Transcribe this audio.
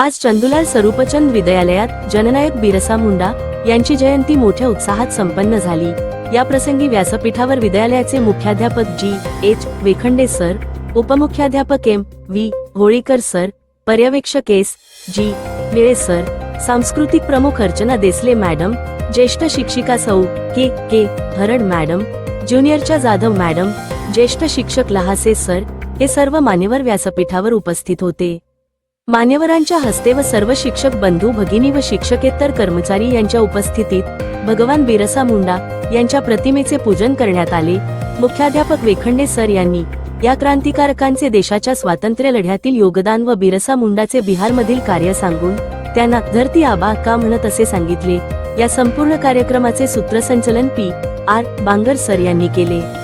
आज चंदुलाल स्वरूपचंद विद्यालयात जननायक बिरसा मुंडा यांची जयंती मोठ्या उत्साहात संपन्न झाली. या प्रसंगी व्यासपीठावर विद्यालयाचे मुख्याध्यापक जी. एच. वेखंडे सर उपमुख्याध्यापक एम. व्ही. होळीकर सर पर्यवेक्षक एस. जी. निळे सर सांस्कृतिक प्रमुख अर्चना देसले मॅडम ज्येष्ठ शिक्षिका सौ. के. के. हरड मॅडम ज्युनियरच्या जाधव मॅडम ज्येष्ठ शिक्षक लहासे सर हे सर्व मान्यवर व्यासपीठावर उपस्थित होते. मान्यवरांच्या हस्ते व सर्व शिक्षक बंधू भगिनी व शिक्षकेतर कर्मचारी यांच्या उपस्थितीत भगवान बिरसा मुंडा यांच्या प्रतिमेचे पूजन करण्यात आले. मुख्याध्यापक वेखंडे सर यांनी या क्रांतिकारकांचे देशाच्या स्वातंत्र्य लढ्यातील योगदान व बिरसा मुंडाचे बिहारमधील कार्य सांगून त्यांना धरती आबा का म्हणत असे सांगितले. या संपूर्ण कार्यक्रमाचे सूत्रसंचलन पी. आर. बांगर सर यांनी केले.